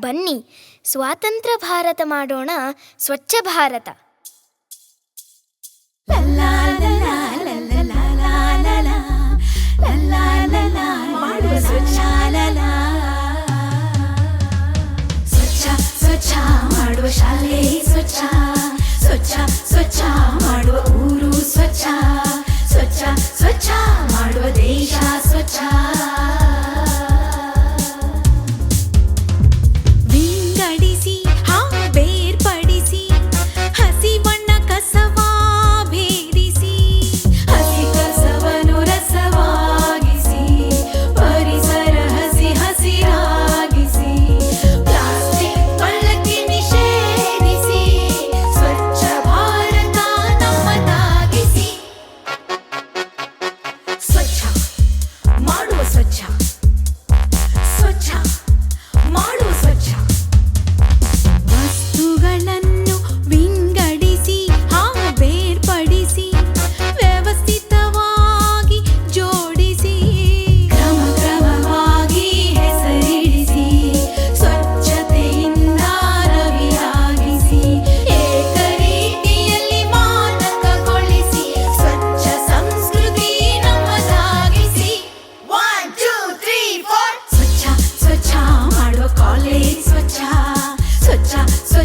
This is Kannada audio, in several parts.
ಬನ್ನಿ ಸ್ವಾತಂತ್ರ್ಯ ಭಾರತ ಮಾಡೋಣ ಸ್ವಚ್ಛ ಭಾರತ ಸ್ವಚ್ಛ ಸ್ವಚ್ಛ ಮಾಡುವ ಶಾಲೆ ಸ್ವಚ್ಛ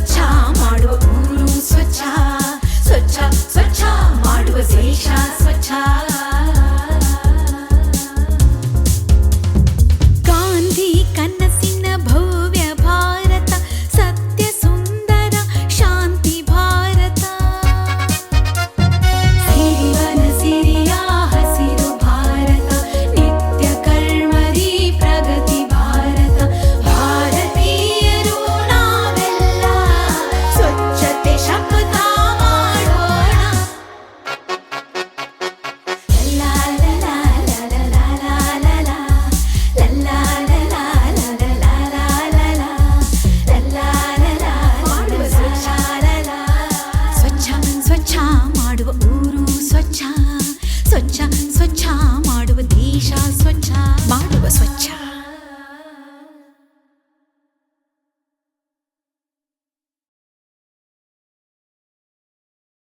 쫓아